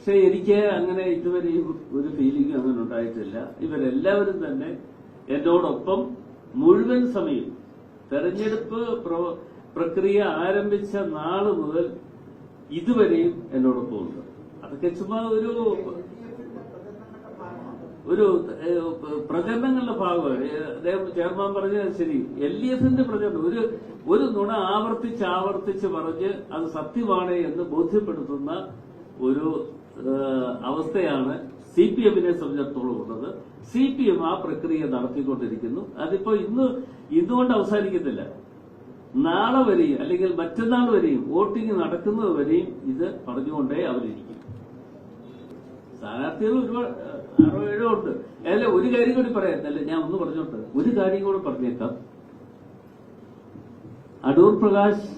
പക്ഷെ എനിക്ക് അങ്ങനെ ഇതുവരെയും ഒരു ഫീലിംഗ് അങ്ങനെ ഉണ്ടായിട്ടില്ല. ഇവരെല്ലാവരും തന്നെ എന്നോടൊപ്പം മുഴുവൻ സമയം തെരഞ്ഞെടുപ്പ് പ്ര- പ്രക്രിയ ആരംഭിച്ച നാൾ മുതൽ ഇതുവരെയും എന്നോടൊപ്പം ഉണ്ട്. അതൊക്കെ ചുമ്മാ ഒരു ഒരു പ്രചരണങ്ങളുടെ ഭാഗമാണ്. അദ്ദേഹം ചെയർമാൻ പറഞ്ഞത് ശരി. എൽ ഡി എഫിന്റെ പ്രചരണം ഒരു ഒരു നുണ ആവർത്തിച്ച് ആവർത്തിച്ച് പറഞ്ഞ് അത് സത്യമാണ് എന്ന് ബോധ്യപ്പെടുത്തുന്ന ഒരു അവസ്ഥയാണ് സി പി എമ്മിനെ സംബന്ധിച്ചിടത്തോളം ഉള്ളത്. സി പി എം ആ പ്രക്രിയ നടത്തിക്കൊണ്ടിരിക്കുന്നു. അതിപ്പോ ഇന്ന് ഇന്നുകൊണ്ട് അവസാനിക്കത്തില്ല. നാളെ വരെയും അല്ലെങ്കിൽ മറ്റന്നാൾ വരെയും വോട്ടിംഗ് നടക്കുന്നത് വരെയും ഇത് പറഞ്ഞുകൊണ്ടേ അവരിരിക്കും. സ്ഥാനാർത്ഥികൾ ഒരുപാട് ആറോ ഉണ്ട്. അല്ല ഒരു കാര്യം കൂടി പറയാം. ഞാൻ ഒന്ന് പറഞ്ഞോട്ട്. ഒരു കാര്യം കൂടി പറഞ്ഞേക്കാം. അടൂർ പ്രകാശ്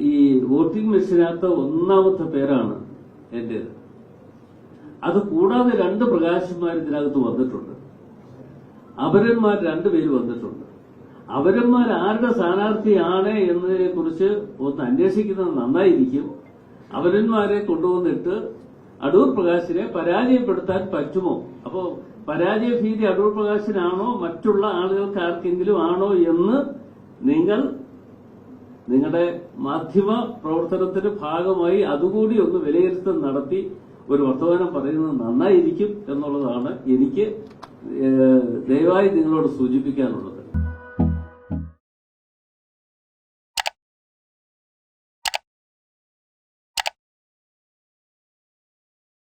ഈ വോട്ടിംഗ് മെഷീനകത്ത് ഒന്നാമത്തെ പേരാണ്. എന്റേത് അത് കൂടാതെ രണ്ട് പ്രകാശന്മാർ ഇതിനകത്ത് വന്നിട്ടുണ്ട്. അപരന്മാർ രണ്ടുപേര് വന്നിട്ടുണ്ട്. അപരന്മാർ ആരുടെ സ്ഥാനാർത്ഥിയാണ് എന്നതിനെ കുറിച്ച് ഒന്ന് അന്വേഷിക്കുന്നത് നന്നായിരിക്കും. അവരന്മാരെ കൊണ്ടുവന്നിട്ട് അടൂർ പ്രകാശിനെ പരാജയപ്പെടുത്താൻ പറ്റുമോ? അപ്പോ പരാജയ ഭീതി അടൂർ പ്രകാശിനാണോ? മറ്റുള്ള ആളുകൾക്ക് ആർക്കെങ്കിലും ആണോ എന്ന് നിങ്ങൾ നിങ്ങളുടെ മാധ്യമ പ്രവർത്തനത്തിന്റെ ഭാഗമായി അതുകൂടി ഒന്ന് വിലയിരുത്തൽ നടത്തി ഒരു വർത്തമാനം പറയുന്നത് നന്നായിരിക്കും എന്നുള്ളതാണ് എനിക്ക് ദയവായി നിങ്ങളോട് സൂചിപ്പിക്കാനുള്ളത്.